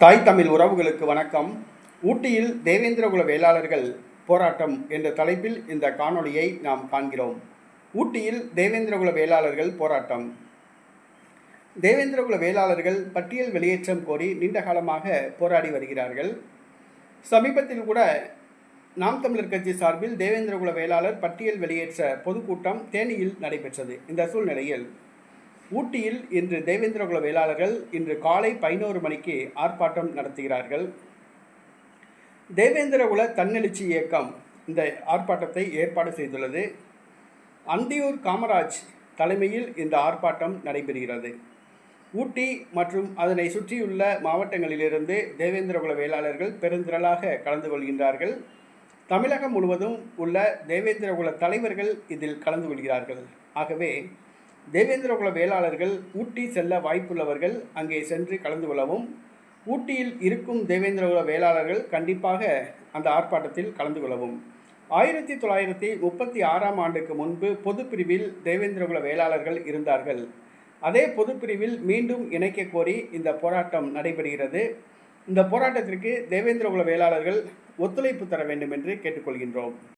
தாய் தமிழ் உறவுகளுக்கு வணக்கம். ஊட்டியில் தேவேந்திரகுல வேளாளர்கள் போராட்டம் என்ற தலைப்பில் இந்த காணொளியை நாம் காண்கிறோம். ஊட்டியில் தேவேந்திரகுல வேளாளர்கள் போராட்டம். தேவேந்திரகுல வேளாளர்கள் பட்டியல் வெளியேற்றம் கோரி நீண்ட காலமாக போராடி வருகிறார்கள். சமீபத்தில் கூட நாம் தமிழர் கட்சி சார்பில் தேவேந்திரகுல வேளாளர் பட்டியல் வெளியேற்ற பொதுக்கூட்டம் தேனியில் நடைபெற்றது. இந்த சூழ்நிலையில் ஊட்டியில் இன்று தேவேந்திரகுல வேளாளர்கள் இன்று காலை பதினோரு மணிக்கு ஆர்ப்பாட்டம் நடத்துகிறார்கள். தேவேந்திரகுல தன்னெழுச்சி இயக்கம் இந்த ஆர்ப்பாட்டத்தை ஏற்பாடு செய்துள்ளது. அந்தியூர் காமராஜ் தலைமையில் இந்த ஆர்ப்பாட்டம் நடைபெறுகிறது. ஊட்டி மற்றும் அதனை சுற்றியுள்ள மாவட்டங்களிலிருந்து தேவேந்திரகுல வேளாளர்கள் பெருந்திரளாக கலந்து கொள்கின்றார்கள். தமிழகம் முழுவதும் உள்ள தேவேந்திரகுல தலைவர்கள் இதில் கலந்து கொள்கிறார்கள். ஆகவே தேவேந்திரகுல வேளாளர்கள் ஊட்டி செல்ல வாய்ப்புள்ளவர்கள் அங்கே சென்று கலந்து கொள்ளவும் ஊட்டியில் இருக்கும் தேவேந்திரகுல வேளாளர்கள் கண்டிப்பாக அந்த ஆர்ப்பாட்டத்தில் கலந்து கொள்ளவும். ஆயிரத்தி தொள்ளாயிரத்தி முப்பத்தி ஆறாம் ஆண்டுக்கு முன்பு பொதுப்பிரிவில் தேவேந்திரகுல வேளாளர்கள் இருந்தார்கள். அதே பொதுப்பிரிவில் மீண்டும் இணைக்க கோரி இந்த போராட்டம் நடைபெறுகிறது. இந்த போராட்டத்திற்கு தேவேந்திரகுல வேளாளர்கள் ஒத்துழைப்பு தர வேண்டும் என்று கேட்டுக்கொள்கின்றோம்.